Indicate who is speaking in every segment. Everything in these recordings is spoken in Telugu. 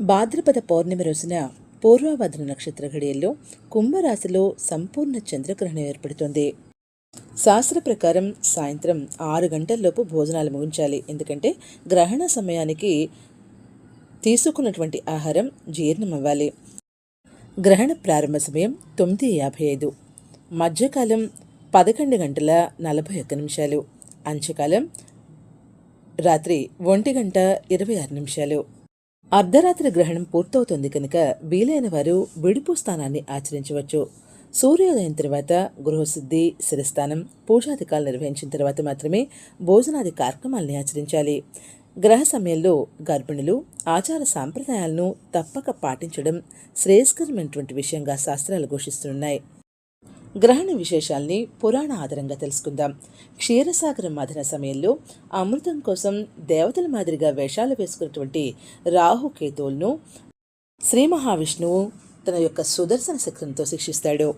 Speaker 1: భాద్రపద పౌర్ణమి రోజున పూర్వభద్ర నక్షత్ర ఘడియల్లో కుంభరాశిలో సంపూర్ణ చంద్రగ్రహణం ఏర్పడుతుంది. శాస్త్ర ప్రకారం సాయంత్రం ఆరు గంటల్లోపు భోజనాలు ముగించాలి. ఎందుకంటే గ్రహణ సమయానికి తీసుకున్నటువంటి ఆహారం జీర్ణం అవ్వాలి. గ్రహణ ప్రారంభ సమయం తొమ్మిది యాభై ఐదు. మధ్యకాలం పదకొండు గంటల నలభై ఒక్క నిమిషాలు. అంచకాలం రాత్రి ఒంటి గంట ఇరవై ఆరు నిమిషాలు. అర్ధరాత్రి గ్రహణం పూర్తవుతుంది కనుక వీలైన వారు విడుపు స్థానాన్ని ఆచరించవచ్చు. సూర్యోదయం తర్వాత గృహశుద్ధి శిరస్థానం పూజాధికాలు నిర్వహించిన తర్వాత మాత్రమే భోజనాది కార్యక్రమాల్ని ఆచరించాలి. గ్రహ సమయంలో గర్భిణులు ఆచార సాంప్రదాయాలను తప్పక పాటించడం శ్రేయస్కరమైనటువంటి విషయంగా శాస్త్రాలు ఘోషిస్తున్నాయి. గ్రహణ విశేషాల్ని పురాణ ఆధారంగా తెలుసుకుందాం. క్షీరసాగరం మథన సమయంలో అమృతం కోసం దేవతల మాదిరిగా వేషాలు వేసుకున్నటువంటి రాహుకేతువులను శ్రీ మహావిష్ణువు తన యొక్క సుదర్శన శక్తులతో శిక్షిస్తాడు.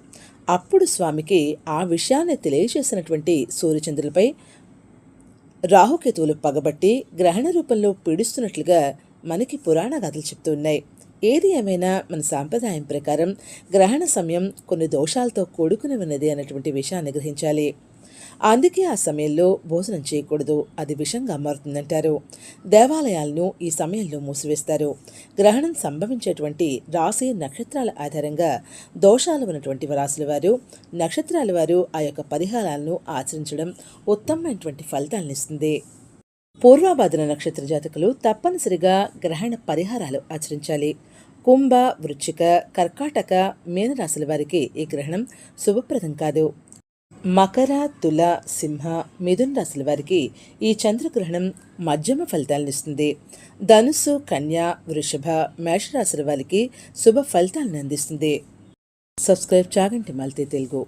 Speaker 1: అప్పుడు స్వామికి ఆ విషయాన్ని తెలియజేసినటువంటి సూర్యచంద్రులపై రాహుకేతువులు పగబట్టి గ్రహణ రూపంలో పీడిస్తున్నట్లుగా మనకి పురాణ కథలు చెప్తున్నాయి ఏది ఏమైనా మన సాంప్రదాయం ప్రకారం గ్రహణ సమయం కొన్ని దోషాలతో కూడుకుని ఉన్నది అన్నటువంటి విషయాన్ని గ్రహించాలి. అందుకే ఆ సమయంలో భోజనం చేయకూడదు. అది విషంగా మారుతుందంటారు. దేవాలయాలను ఈ సమయంలో మూసివేస్తారు. గ్రహణం సంభవించేటువంటి రాశి నక్షత్రాల ఆధారంగా దోషాలు ఉన్నటువంటి రాశుల వారు నక్షత్రాల వారు ఆ యొక్క పరిహారాలను ఆచరించడం ఉత్తమమైనటువంటి ఫలితాలను ఇస్తుంది. పూర్వాభాద్ర నక్షత్ర జాతకులు తప్పనిసరిగా గ్రహణ పరిహారాలు ఆచరించాలి. కుంభ వృచ్చిక కర్కాటక మీనరాశుల వారికి ఈ గ్రహణం శుభప్రదం కాదు. మకర తుల సింహ మిథున రాశుల వారికి ఈ చంద్రగ్రహణం మధ్యమ ఫలితాలను ఇస్తుంది. ధనుస్సు కన్య వృషభ మేషరాశుల వారికి శుభ ఫలితాలను అందిస్తుంది. Subscribe Chaganti multi Telugu.